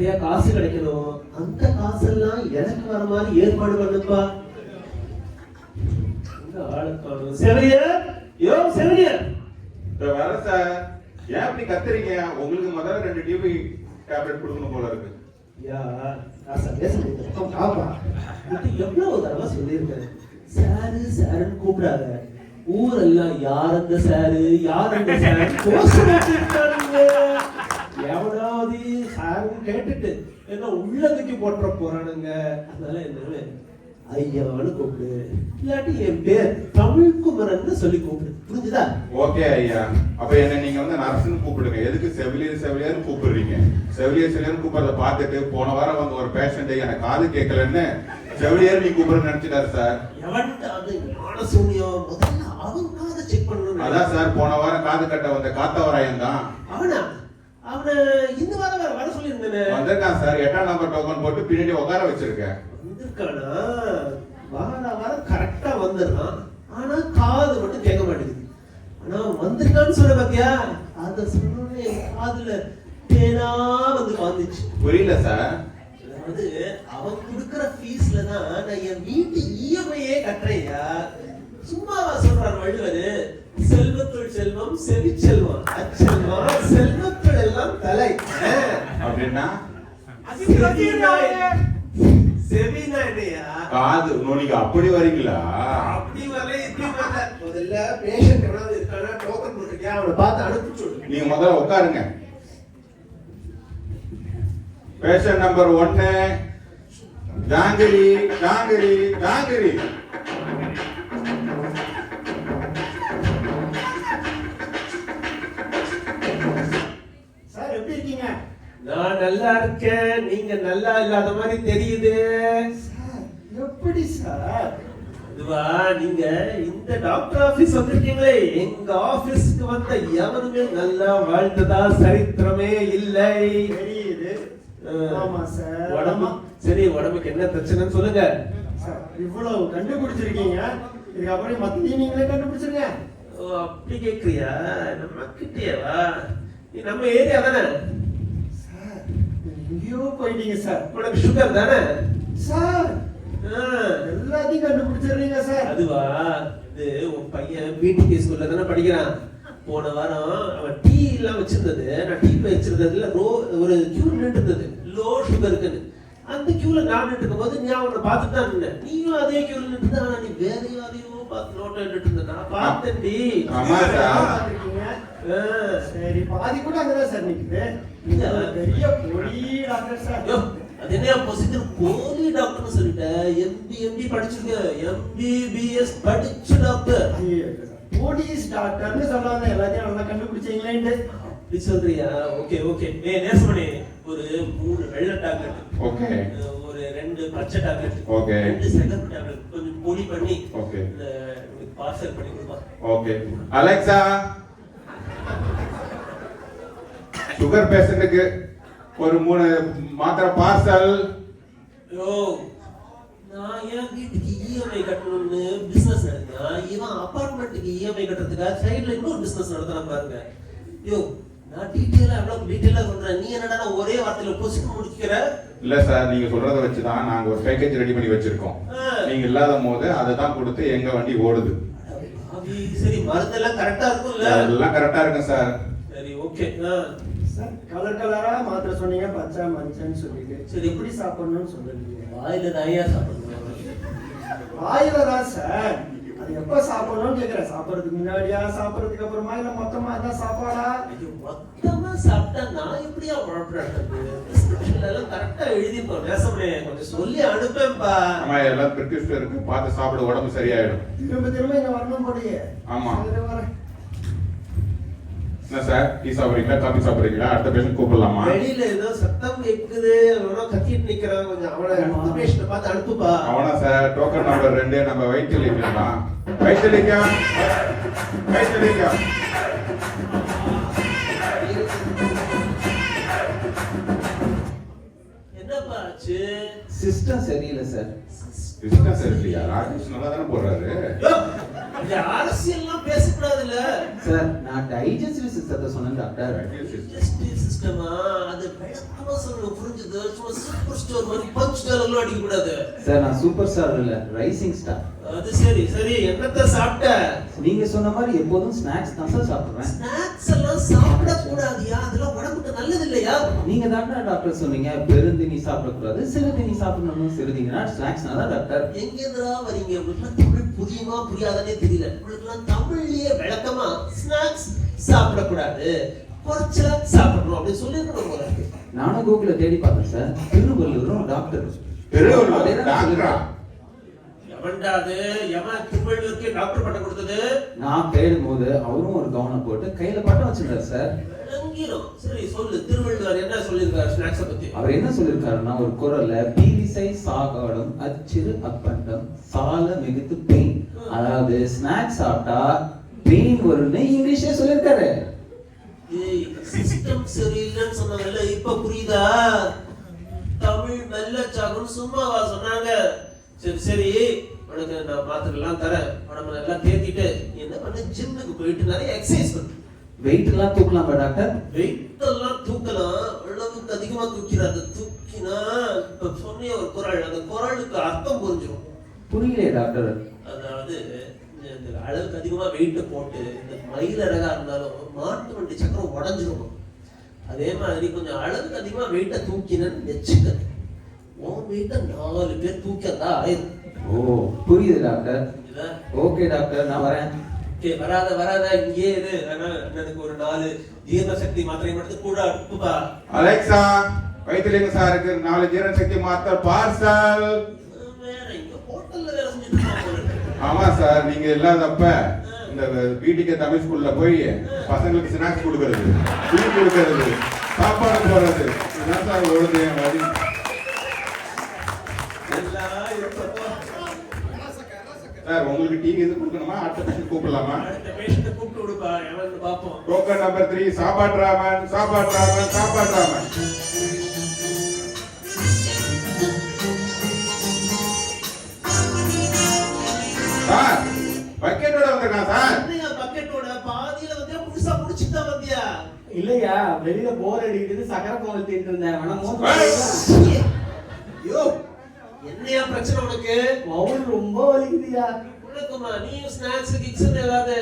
நிறைய காசு கிடைக்கணும். அந்த காசெல்லாம் எனக்கு வர மாதிரி ஏற்பாடு பண்ணுப்பா. எங்க ஆளை காணோம். செவிலியர் யோ செவிலியர். இதோ வரேன் சார் ஏன் இப்படி கத்துறீங்க? உங்களுக்கு முதல்ல ரெண்டு டிபி டேப்லெட் கொடுக்கணும் போல இருக்கு. யா பேச பாப்பா. இது எவ்வளவு தடவை சொல்லியிருக்கேன். சாரு சாருன்னு கூப்பிடாத. ஊரெல்லாம் யார் அந்த சாரு? யார் அந்த சாரு. எவனாவது சாருன்னு கேட்டுட்டு என்ன உள்ளதுக்கு போட்டுற போறானுங்க? அதனால என்ன ஐயான்னு கூப்பிடு. இல்லாட்டி என் பேர் தமிழ் குமரன்னு சொல்லி கூப்பிடு. புரிஞ்சுதா? ஓகே ஐயா. அப்ப என்ன நீங்க வந்து நர்ஸ்னு கூப்பிடுங்க. எதுக்கு செவிலியர் செவிலியர்னு கூப்பிடுறீங்க? செவிலியர் செவிலியர் கூப்பிடுறத பார்த்துட்டு போன வாரம் வந்து ஒரு பேஷண்ட் எனக்கு காது கேட்கலன்னு செவிலியர் நீ கூப்பிடுன்னு நினைச்சிட்டாரு சார். எவன்டா அது ஞான சூன்யம் முதல்ல அவன் காதை செக் பண்ணணும் அதான் சார் போன வாரம் காது கட்ட வந்த காத்தவராயன் தான். அவனா? அவனை இந்த வாரம் வேற வர சொல்லியிருந்தேனே வந்திருக்கான் சார். எட்டாம் நம்பர் டோக்கன் போட்டு பின்னாடி உட்கார வச்சிருக்கேன் வந்திருக்கானா வார வாரம் கரெக்டா வந்துடுறான் ஆனா காது மட்டும் கேட்க மாட்டேங்குது. ஆனா வந்திருக்கான்னு சொல்ல பாத்தியா? அத என் காதுல தேனா வந்து வந்துச்சு புரியல சார். அதாவது அவன் கொடுக்கிற ஃபீஸ்ல தான் நான் என் வீட்டு இஎம்ஐயே கட்டுறேயா சும்மாவா சொல்றான் வள்ளுவர். செல்வத்துள் செல்வம் செவிச்செல்வம் அச்செல்வம் செல்வத்துள் எல்லாம் தலை. அப்படின்னா? செவினா என்னையா காது. நோ, நீங்க அப்படி வரீங்களா? அப்படி வரல இப்படி வரல. முதல்ல பேஷண்ட் எவனாவது இருக்கானா டோக்கன் போட்டிருக்கியா? அவனை பார்த்து நீங்க முதல்ல உட்காருங்க. பேஷண்ட் நம்பர் ஒன்னு. ஜாங்கிரி ஜாங்கிரி ஜாங்கிரி. நல்லா இருக்கேன். நீங்க நல்லா இல்லாத மாதிரி தெரியுது. எப்படி சார்? இதுவா நீங்க இந்த டாக்டர் ஆபீஸ் வந்திருக்கீங்களே. எங்க ஆபீஸ்க்கு வந்த எவனுமே நல்லா வாழ்ந்ததா சரித்திரமே இல்லை. தெரியுது. ஆமா சார். உடம்பு. சரி உடம்புக்கு என்ன பிரச்சனைன்னு சொல்லுங்க. இவ்வளவு கண்டுபிடிச்சிருக்கீங்க. இதுக்கப்புறம் மத்தையும் நீங்களே கண்டுபிடிச்சிருங்க. ஓ அப்படி கேக்குறியா? நம்ம கிட்டேவா? நம்ம ஏரியா தானே? எங்கேயோ போயிட்டீங்க சார் உனக்கு சுகர் தானே? சார் ஆ. எல்லாத்தையும் கண்டுபிடிச்சிடுறீங்க சார் அதுவா? இது உன் பையன் பிடிகே ஸ்கூல்ல தானே படிக்கிறான். போன வாரம் அவன் டீ எல்லாம் வச்சிருந்தது. நான் டீ வச்சிருந்ததுல ரோ ஒரு கியூ நின்று இருந்தது லோ சுகருக்குன்னு அந்த கியூல நான் நின்று இருக்கும்போது நீ அவனை பார்த்துட்டு தான் நின்ன. நீயும் அதே கியூல நின்று ஆனா நீ வேற யாரையோ பார்த்து நோட்டை நின்று இருந்த. நான் பார்த்தேன் டி சார் பாதி கூட அங்கதான் சார் நிக்குது. பெரிய பொடி டாக்டர் சார் அது என்ன பொசிஷன் போலி டாக்டர்னு சொல்லிட்டேன் எம்பி எம்பி படிச்சிருக்க. எம்பிபிஎஸ் படிச்ச டாக்டர் போலீஸ் டாக்டர்னு சொல்றாங்க எல்லாத்தையும் நல்லா கண்டுபிடிச்சீங்களேன்ட்டு. அப்படி சொல்றியா? Okay okay. ஏ நேசமணி ஒரு மூணு வெள்ளை டாக்லெட் ஓகே. ஒரு ரெண்டு பச்சை டாக்லெட் Okay. ரெண்டு சிகப்பு டாக்லெட் கொஞ்சம் பொடி பண்ணி. Okay. பார்சல் பண்ணி கொடுப்பா. ஓகே. அலெக்சா சுகர் பேஷண்ட்டுக்கு ஒரு மூணு மாத்திரை பார்சல். யோ நான் வீட்டுக்கு இஎம்ஐ கட்டணும்னு பிசினஸ் நடத்தினா இவன் அபார்ட்மெண்ட்டுக்கு இஎம்ஐ கட்டுறதுக்காக சைடுல இன்னொரு பிசினஸ் நடத்துறான் பாருங்க. யோ நான் டீட்டெயிலா எவ்வளவு டீட்டெயிலா சொல்றேன் நீ என்னடா ஒரே வார்த்தையில பொசிஷன் முடிக்கிற? இல்ல சார் நீங்க சொல்றத வச்சு தான் நாங்க ஒரு பேக்கேஜ் ரெடி பண்ணி வச்சிருக்கோம். நீங்க இல்லாத போது அதை தான் கொடுத்து எங்க வண்டி ஓடுது. சரி மருந்தெல்லாம் கரெக்டா இருக்கும்ல? எல்லாம் கரெக்டா இருக்கும் சார் சரி ஓகே சார் கலர் கலரா மாத்திரை சொன்னீங்க பச்சை மஞ்சள்னு சொல்லிட்டு. சரி. எப்படி சாப்பிடணும்னு சொல்றீங்க வாயில நிறைய சாப்பிடணும். வாயில தான் சார் அது எப்ப சாப்பிடணும்னு கேக்குறேன். சாப்பிடறதுக்கு முன்னாடியா சாப்பிடறதுக்கு அப்புறமா? இல்ல மொத்தமா அதான் சாப்பாடா? ஐயோ, மொத்தமா சாப்பிட்டா நான் எப்படியா உழப்புறது பிரிஸ்கிரிப்ஷன்ல எல்லாம் கரெக்டா எழுதிருக்கோம் நேசமனே கொஞ்சம் சொல்லி அனுப்பேன்பா ஆமா எல்லாம் பிரிட்டிஷ் இருக்கு பார்த்து சாப்பிடு உடம்பு சரியாயிடும். திரும்ப திரும்ப இங்க வரணும் போலயே? ஆமா. சரி, வரேன். என்ன சார்? டீ சாப்பிடுறீங்களா? காபி சாப்பிடுறீங்களா? அடுத்த பேஷண்ட் கூப்பிடலாமா? வெளியில ஏதோ சத்தம் கேக்குது. எவனோ கத்திட்டு நிக்கிறான். கொஞ்சம் அவனை அடுத்த பார்த்து அனுப்புப்பா. அவனா சார்? டோக்கன் நம்பர் ரெண்டு. நம்ம வைத்தியலிங்கம் தான் என்னப்பா ஆச்சு? சிஸ்டம் சரியில்லை சார். சிஸ்டம் சரியில்லையா? ராஜேஷ் நல்லா தானே போடுறாரு அரசியல்லாம் பேசக்கூடாதுல்ல. சார் நான் டைஜஸ்டிவ் சிஸ்டத்தை சொன்னேன் டாக்டர். இண்டஸ்ட்ரியல் சிஸ்டமா? அது விளக்கமா சொல்லணும் புரிஞ்சது. சும்மா சூப்பர் ஸ்டோர் மாதிரி பஞ்ச் டேலர்லாம் அடிக்க கூடாது சார் நான் சூப்பர் ஸ்டார் இல்ல ரைசிங் ஸ்டார் அது சரி சரி என்னத்த சாப்பிட்ட? நீங்க சொன்ன மாதிரி எப்போதும் ஸ்நாக்ஸ் தான் சார் சாப்பிடுவேன். ஸ்நாக்ஸ் எல்லாம் சாப்பிட கூடாதியா அதெல்லாம் உடம்புக்கு நல்லது இல்லையா நீங்க தான் டாக்டர் சொன்னீங்க பெருந்தினி சாப்பிடக்கூடாது சிறுதினி சாப்பிடணும் சிறுதினா ஸ்நாக்ஸ்னா தான் டாக்டர் எங்க இருந்தா வரீங்க? உங்களுக்கு தமிழ் புரியுமா புரியாதானே தெரியல. உங்களுக்கு தமிழ்லயே விளக்கமா ஸ்நாக்ஸ் சாப்பிடக்கூடாது. குறைச்சலா சாப்பிடணும் அப்படின்னு சொல்லிருக்கணும் உங்களுக்கு நானும் கூகுள்ல தேடி பார்த்தேன் சார் திருவள்ளூரும் டாக்டர் திருவள்ளூர் டாக்டரா? அது எவன் திருவள்ளுவருக்கு டாக்டர் பட்டம் கொடுத்தது. நான் தேடும் போது அவரும் ஒரு கவனம் போட்டு கையில பட்டம் வச்சிருந்தாரு சார். விளங்கிரும் சரி சொல்லு. திருவள்ளுவர் என்ன சொல்லியிருக்காரு ஸ்நாக்ஸ பத்தி? அவர் என்ன சொல்லிருக்காருன்னா ஒரு குரல்ல பீலிசை சாகாடும் அச்சிறு அப்பண்டம் சால மிகுத்து பெயின் அதாவது ஸ்நாக்ஸ் சாப்பிட்டா பெயின் வரும்னு இங்கிலீஷ்ல சொல்லிருக்காரு ஏய் சிஸ்டம் சரியில்லைன்னு சொன்னாங்கல்ல இப்ப புரியுதா? தமிழ் மெல்ல சாகுன்னு சும்மாவா சொன்னாங்க. சரி சரி. உனக்கு நான் மாத்திரைலாம் தரேன் உடம்பு நல்லா தேத்திட்டு என்ன பண்ண ஜிம்முக்கு போயிட்டு நிறைய எக்ஸசைஸ் பண்ணு வெயிட் எல்லாம் தூக்கலாமா டாக்டர் வெயிட் எல்லாம் தூக்கலாம். அளவுக்கு அதிகமா தூக்கிறாத தூக்கினா இப்ப சொன்னிய ஒரு குரல் அந்த குரலுக்கு அர்த்தம் புரிஞ்சிடும் புரியலையே டாக்டர் அதாவது இந்த- அளவுக்கு அதிகமா வெயிட்ட போட்டு இந்த மயில் அழகா இருந்தாலும் மாட்டு வண்டி சக்கரம் உடஞ்சிரும். அதே மாதிரி கொஞ்சம் அளவுக்கு அதிகமா வெயிட்ட தூக்கினன்னு வச்சுக்க உன் வெயிட்ட நாலு பேர் தூக்கதா ஆயிரும் ஓ புரியுது டாக்டர்? ஓகே டாக்டர் நான் வரேன். ஓகே வராத வராத இங்கே இரு. அதனால எனக்கு ஒரு நாலு ஜீரண சக்தி மாத்திரை மட்டும் கூட அனுப்புப்பா அலெக்சா வைத்திலிங்க சாருக்கு நாலு ஜீரண சக்தி மாத்திர பார்சல். ஆமா சார் நீங்க இல்லாதப்ப இந்த பிடிக்க தமிழ் ஸ்கூல்ல போய் பசங்களுக்கு ஸ்நாக்ஸ் கொடுக்கறது டீ கொடுக்கறது சாப்பாடு போடுறது. இதுதான் சார் ஓடுது என் சார் உங்களுக்கு டீ எது கொடுக்கணுமா? அடுத்த பேஷண்ட் கூப்பிடலாமா? கூப்பிட்டு விடுப்பா பார்ப்போம் டோக்கன் நம்பர் த்ரீ சாப்பாடு ராமன் சாப்பாடு ராமன் சாப்பாடு ராமன். சார் பக்கெட்டோட வந்திருக்கான் சார். பக்கெட்டோட பாதியில வந்து புதுசா முடிச்சுட்டு வந்தியா இல்லையா? வெளியில போர் அடிக்குது சக்கரை பொங்கல் தின்ட்டு இருந்தேன். ஏய். யோ என்னையா பிரச்சனை உனக்கு? மவுல் ரொம்ப வலிக்குதுயா. உனக்குமா? நீயும் ஸ்நாக்ஸ் கிக்ஸ் ஏதாவது?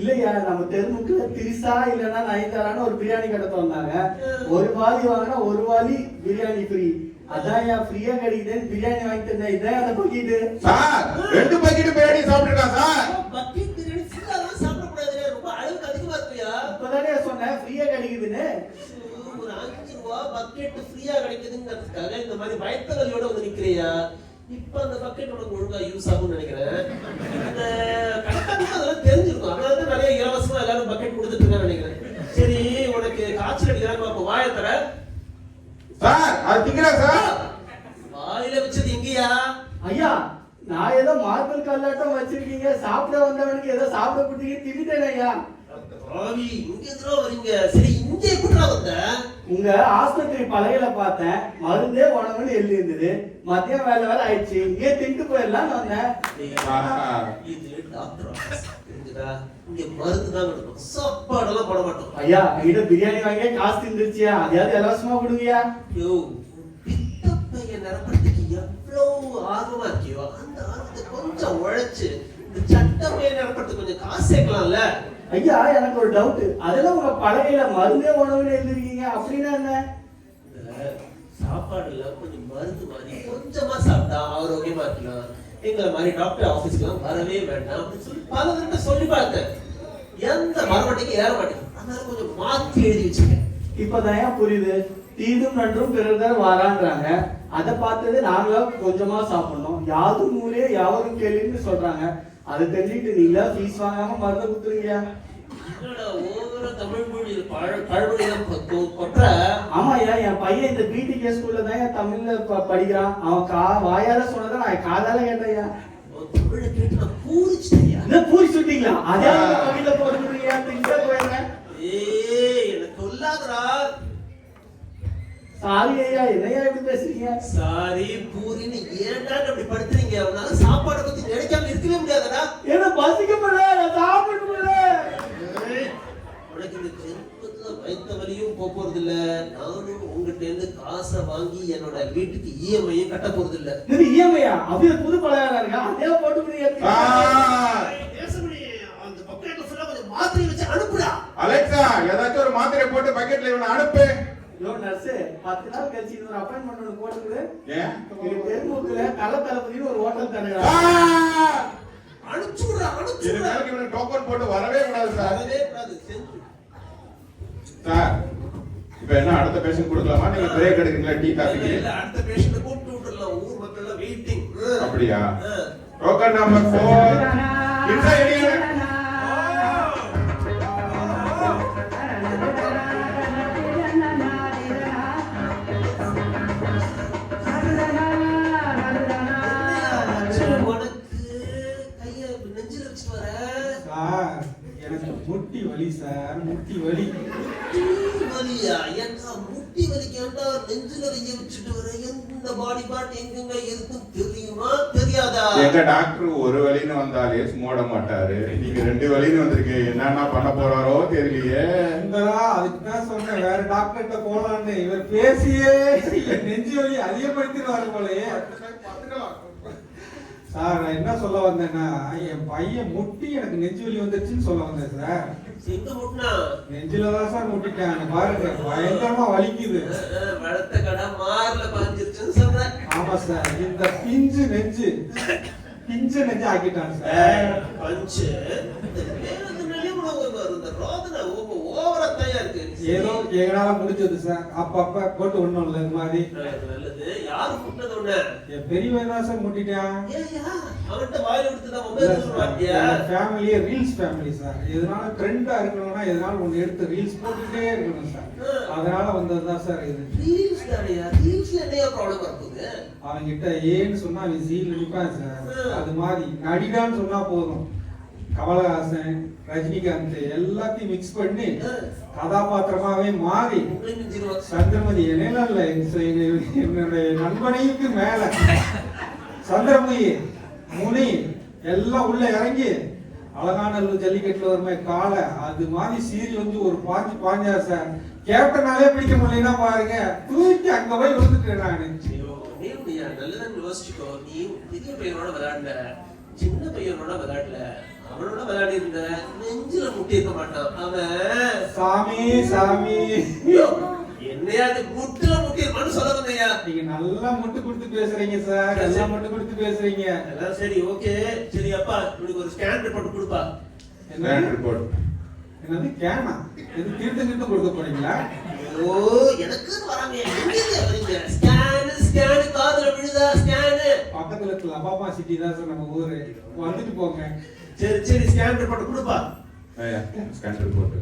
இல்லையா நம்ம தெருமுக்குல திரிசா இல்லைன்னா நயன்தாரான்னு ஒரு பிரியாணி கடை திறந்தாங்க. ஒரு வாலி வாங்கினா ஒரு வாலி பிரியாணி ஃப்ரீ அதான் ஏன் ஃப்ரீயா கிடைக்குதுன்னு பிரியாணி வாங்கி தந்தேன். இதான் அந்த பக்கெட்டு சார் ரெண்டு பக்கெட் பிரியாணி சாப்பிட்டுருக்கான் சார்? பக்கெட் பிரியாணி சாப்பிடக்கூடாது ரொம்ப அளவுக்கு அதிகமா இருக்குயா? இப்பதானே சொன்னேன் ஃப்ரீயா கிடைக்குதுன்னு. பக்கெட் ஃப்ரீயா கிடைக்குதுங்கிறதுக்காக இந்த மாதிரி வயத்த வலியோட வந்து நிக்கிறியா? இப்ப அந்த பக்கெட் உனக்கு ஒழுங்கா யூஸ் ஆகும்னு நினைக்கிறேன். இந்த கணக்காக அதெல்லாம் தெரிஞ்சிருக்கும். அதனால தான் நிறைய இலவசமா எல்லாரும் பக்கெட் கொடுத்துட்டு இருக்கான்னு நினைக்கிறேன். சரி உனக்கு காய்ச்சல் அடிக்கிறாங்க அப்ப வாயை தர சார் அது திங்கிறா சார்? வாயில வச்சது எங்கயா ஐயா நான் ஏதோ மார்பிள் கல்லாட்டம் வச்சிருக்கீங்க. சாப்பிட வந்தவனுக்கு ஏதோ சாப்பிட கொடுத்தீங்க தின்னுட்டேன் ஐயா. இங்க எதுனா வரீங்க? சரி இங்க எப்படிடா வந்த. உங்க ஆஸ்பத்திரி பலகையில பார்த்தேன். மருந்தே உணவுன்னு எழுதி இருந்தது. மதியம் வேலை வேலை ஆயிடுச்சு. இங்கே தின்ட்டு போயிடலாம்னு வந்தேன். மருந்து தான் கொடுக்கும் சாப்பாடெல்லாம் போட மாட்டோம். ஐயா என்கிட்ட பிரியாணி வாங்கி காசு தின்றுச்சியா அதையாவது இலவசமா கொடுங்கயா யோ பித்த பையன் நிரப்புறதுக்கு எவ்வளவு ஆர்வமா இருக்கியோ அந்த ஆர்வத்தை கொஞ்சம் உழைச்சு இந்த சட்ட பையன் நிரப்புறதுக்கு கொஞ்சம் காசு சேர்க்கலாம்ல? ஐயா எனக்கு ஒரு டவுட் அதெல்லாம் உங்க பலகையில மருந்தே உணவுன்னு எழுதிருக்கீங்க அப்படின்னா என்ன? சாப்பாடுல கொஞ்சம் மருந்து மாதிரி கொஞ்சமா சாப்பிட்டா ஆரோக்கியமா இருக்கலாம். எங்களை மாதிரி டாக்டர் ஆபீஸ்க்குலாம் வரவே வேண்டாம் அப்படின்னு சொல்லி பல தடவை சொல்லி பார்த்தேன் எந்த மரமட்டைக்கு ஏற மாட்டேங்குது. அதனால கொஞ்சம் மாத்தி எழுதி வச்சிருக்கேன் இப்பதான் ஏன் புரியுது? தீதும் நன்றும் பிறர்தான் வாரான்றாங்க. அதை பார்த்தது நாங்களும் கொஞ்சமா சாப்பிடணும். யாதும் ஊரே யாவரும் கேள்வின்னு சொல்றாங்க. அதை தெரிஞ்சுக்கிட்டு நீங்களா ஃபீஸ் வாங்காம மருந்து கொடுத்துருங்க என்னடா ஓவரா தமிழ் மொழி பழ- பழமொழியெல்லாம் கொ- கொ- கொட்டுற? ஆமா ஐயா என் பையன் இந்த பிடிகே ஸ்கூல்ல தான் தமிழ்ல படிக்கிறான். அவன் கா வாயால சொன்னதை நான் காதால கேட்டேன்யா உன் தமிழை கேட்டு நான் பூரிச்சிட்டேயா? என்ன பூரி சுட்டீங்களா அதே தமிழ்ல போடுறீங்க திங்க போயிருந்தேன். ஏய் எனக்கு சொல்லாதடா சாரி ஐயா என்னையா இப்படி பேசுறீங்க? சாரி பூரின்னு ஏன்டா அப்படி படுத்துறீங்க? உன்னால சாப்பாடு பத்தி நினைக்காம இருக்கவே முடியாதடா. ஏன்னா பசிக்க முடியல சாப்பிட முடியல உனக்கு இந்த ஜென்மத்துல வைத்த வழியும் போக போறது இல்ல நானும் உங்ககிட்ட இருந்து காசை வாங்கி என்னோட வீட்டுக்கு இஎம்ஐயும் கட்ட போறது இல்ல இது இஎம்ஐயா அப்படியே புது பழைய இருக்கா அதே போட்டு மாத்திரை வச்சு அனுப்புடா. அலெக்சா ஏதாச்சும் ஒரு மாத்திரை போட்டு பக்கெட்ல இவனை அனுப்பு. யோ நர்ஸ் பத்து நாள் கழிச்சு இது ஒரு அப்பாயின்மெண்ட் ஒன்று போட்டுக்குது தெருமுக்குல கள்ள தளபதினு ஒரு ஹோட்டல் தருகிறாங்க சார்! அனுப்பிச்சு விடுறா அனுப்பிச்சு விடுறா டோக்கன் போட்டு வரவே கூடாது சார் வரவே கூடாது செஞ்சு. சார் இப்ப என்ன அடுத்த பேஷண்ட் கொடுக்கலாமா? நீங்க பிரேக் எடுக்கிறீங்களா டீ காஃபிக்கு இல்ல, அடுத்த பேஷண்ட் கூப்பிட்டு விட்டுறலாம் ஊர் மக்கள் வெயிட்டிங் அப்படியா? Token number four inside sir முட்டி வலி. வலியா ஏன்டா முட்டி வலிக்காண்டா நெஞ்சில கைய வச்சுட்டு வர எந்த பாடி பார்ட் எங்கெங்க எதுக்கும் தெரியுமா? தெரியாதா? எங்க டாக்டர் ஒரு வலின்னு வந்தாலே சும்மாட மாட்டாரு. நீங்க ரெண்டு வலின்னு வந்திருக்கீங்க. என்னென்ன பண்ண போறாரோ தெரியலையே. சுந்தரா அதுக்கு தான் சொன்னேன் வேற டாக்டர்கிட்ட போலான்னு. இவர் பேசியே நெஞ்சு வலி அதிகப்படுத்திடுவாரு போலயே. சார் நான் என்ன சொல்ல வந்தேன்னா என் பையன் முட்டி எனக்கு நெஞ்சு வலி வந்துருச்சுன்னு சொல்ல வந்தேன் சார். எங்க முட்டினா? நெஞ்சில தான் சார் முட்டிட்டேன். பாருங்க பயங்கரமா வலிக்குது. வளர்த்த கடை மார்ல பாஞ்சிருச்சுன்னு சொல்றேன். ஆமா சார் இந்த பிஞ்சு நெஞ்சு பிஞ்சு நெஞ்சு ஆக்கிட்டான் சார். பஞ்சு இந்த வேதனையிலே உனக்கு ஒரு இந்த ரோதனை ஓவரா தயா இருக்கு ஏதோ எங்களால முடிஞ்சது சார். அப்பப்ப போட்டு ஒண்ணும் இல்லை இது மாதிரி. நல்லது. யாரு முட்டினது உன்ன? என் பெரியவன் தான் சார் முட்டிட்டான். அவன்கிட்ட வாயில மாட்டியா ஃபேமிலியே ரீல்ஸ் ஃபேமிலி சார் எதனால ட்ரெண்டா இருக்கணும்னா எதனால ஒன்று எடுத்து ரீல்ஸ் போட்டுட்டே இருக்கணும் சார். அதனால வந்தது தான் சார் இது. ரீல்ஸ் தானையா? ரீல்ஸ்ல என்னையா ப்ராப்ளம் இருக்குது அவன்கிட்ட ஏன்னு சொன்னா அவன் சீல் நிற்பான் சார். அது மாதிரி நடிகான்னு சொன்னா போதும். கமலஹாசன் ரஜினிகாந்த் எல்லாத்தையும் மிக்ஸ் பண்ணி கதாபாத்திரமாவே மாறி சந்திரமதி என்னுடைய நண்பனைக்கு மேல சந்திரமுகி முனி எல்லாம் உள்ள இறங்கி அழகான ஜல்லிக்கட்டுல வருமே காலை அது மாதிரி சீரி வந்து ஒரு பாஞ்சு பாஞ்சா சார். கேப்டனாலே பிடிக்க முடியலன்னா பாருங்க தூக்கி அங்க போய் வந்துட்டேன் நானு. நீ நல்லதான் யோசிச்சுக்கோ. நீ பெரிய பையனோட விளையாண்ட சின்ன பையனோட விளையாடல. அவனோட விளையாடி இருந்த நெஞ்சில முட்டி இருக்க மாட்டான். அவன் சாமி சாமி. ஐயோ, என்னையா இது முட்டுல முட்டி இருப்பான்னு சொல்ல வந்தையா நீங்க நல்லா முட்டு கொடுத்து பேசுறீங்க சார். எல்லாம் முட்டு கொடுத்து பேசுறீங்க. எல்லாம் சரி ஓகே. சரி அப்பா உனக்கு ஒரு ஸ்கேன் ரிப்போர்ட் கொடுப்பா. என்னது ரிப்போர்ட் என்னது? கேனா இது தீர்த்து தீர்த்து கொடுக்க போறீங்களா? ஐயோ எனக்கு வராங்க? ஸ்கேன் ஸ்கேன் காதுல விழுதா? ஸ்கேன் பக்கத்துல இருக்க லபாமா சிட்டி தான் சார் நம்ம ஊரு. வந்துட்டு போங்க. சரி சரி ஸ்கேன் ரிப்போர்ட் கொடுப்பா. ஸ்கேன் ரிப்போர்ட்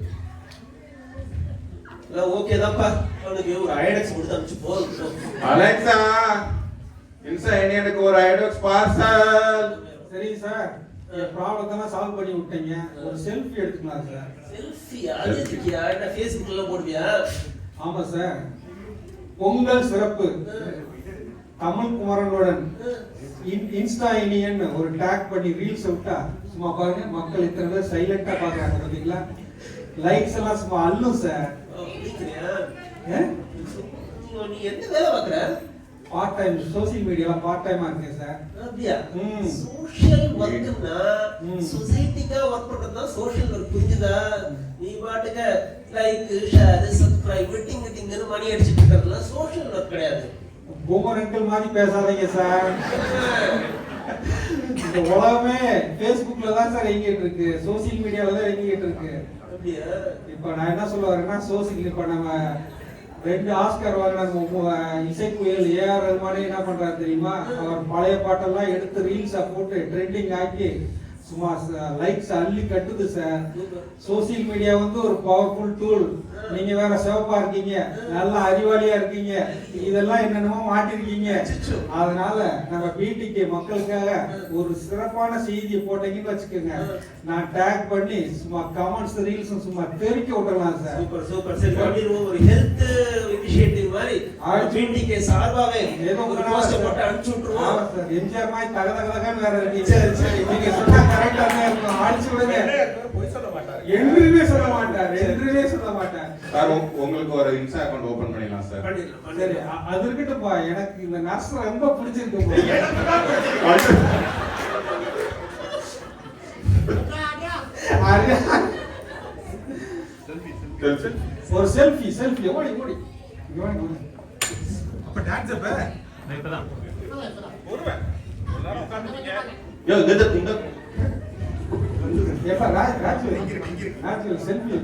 எல்லாம் ஓகே தான்ப்பா. அவனுக்கு ஒரு ஐடெக்ஸ் கொடுத்து அனுப்பிச்சு போதும் அலெக்சா இன்சைட் எனக்கு ஒரு ஐடோக்ஸ் பார்சல் சரி சார் என் ப்ராப்ளத்தெல்லாம் சால்வ் பண்ணி விட்டீங்க. ஒரு செல்ஃபி எடுத்துக்கலாம் சார் செல்ஃபி அது இருக்கியா என்ன ஃபேஸ்புக்ல போடுவியா? ஆமா சார் பொங்கல் சிறப்பு. தமிழ் குமரனுடன் இன்- இன்ஸ்டா இனியன் ஒரு டேக் பண்ணி ரீல்ஸ் விட்டா சும்மா பாருங்க மக்கள் இத்தனை பேர் சைலண்டா பாக்குறாங்க பாத்தீங்களா லைக்ஸ் எல்லாம் சும்மா அள்ளும் சார்? நீ என்ன வேலை பார்ட் டைம் சோசியல் மீடியால பார்ட் டைமா இருக்கேன் சார் அப்படியா. சோஷியல் ஒர்க்னா. சொசைட்டிக்கா ஒர்க் பண்றதா சோஷியல் ஒர்க் புரிஞ்சுதா? நீ பாட்டுக்க லைக் ஷேர் சப்ஸ்கிரைப் டிங் டிங்னு மணி அடிச்சிட்டு இருக்கிறதுலாம் சோஷியல் ஒர்க் கிடையாது. பூமர் அங்கிள் மாதிரி பேசாதீங்க சார் இந்த உலகமே Facebookல தான் சார் இயங்கிட்டு இருக்கு சோசியல் மீடியால தான் இயங்கிட்டு இருக்கு இப்போ நான் என்ன சொல்ல வரேன்னா சோசியல் இப்போ நம்ம ரெண்டு ஆஸ்கர் வாங்கின இசைக்குயல் ஏஆர் ரஹ்மானே என்ன பண்றாரு தெரியுமா? அவர் பழைய பாட்டெல்லாம் எடுத்து ரீல்ஸா போட்டு ட்ரெண்டிங் ஆக்கி சும்மா லைக்ஸ் அள்ளி கட்டுது சார். சோசியல் மீடியா வந்து ஒரு பவர்ஃபுல் டூல் நீங்க வேற சிவப்பா இருக்கீங்க நல்ல அறிவாளியா இருக்கீங்க இதெல்லாம் என்னென்னமோ மாட்டிருக்கீங்க. அதனால நம்ம பிடிகே மக்களுக்காக ஒரு சிறப்பான செய்தியை போட்டீங்கன்னு வச்சுக்கோங்க. நான் டேக் பண்ணி சும்மா கமெண்ட்ஸ் ரீல்ஸ் சும்மா தெரிக்க விட்டுறலாம் சார். Super super. சரி பண்ணிடுவோம் ஒரு ஹெல்த் இனிஷியேட்டிவ் மாதிரி பிடிகே சார்பாவே ஏதோ ஒரு போஸ்ட் போட்டு அனுப்பிச்சு விட்டுருவோம். சார். எம்ஜிஆர் மாதிரி தக வேற இருக்கீங்க சரி, சரி. நீங்க சொன்னா கரெக்டா தான் இருக்கும். அடிச்சு விடுங்க. என்றுமே சொல்ல மாட்டார் என்றுமே சொல்ல மாட்டார். சார் உங்களுக்கு ஒரு இன்ஸ்டா அக்கௌண்ட் ஓபன் பண்ணிடலாம் சார். சரி அது இருக்கட்டும்ப்பா. எனக்கு இந்த நர்ஸ் ரொம்ப பிடிச்சிருக்கு. ஒரு செல்ஃபி செல்ஃபி ஓடி ஓடி. இங்க வாங்க, வாங்க. யோ இந்த இந்த ஏப்பா Raj Raj Raj selfie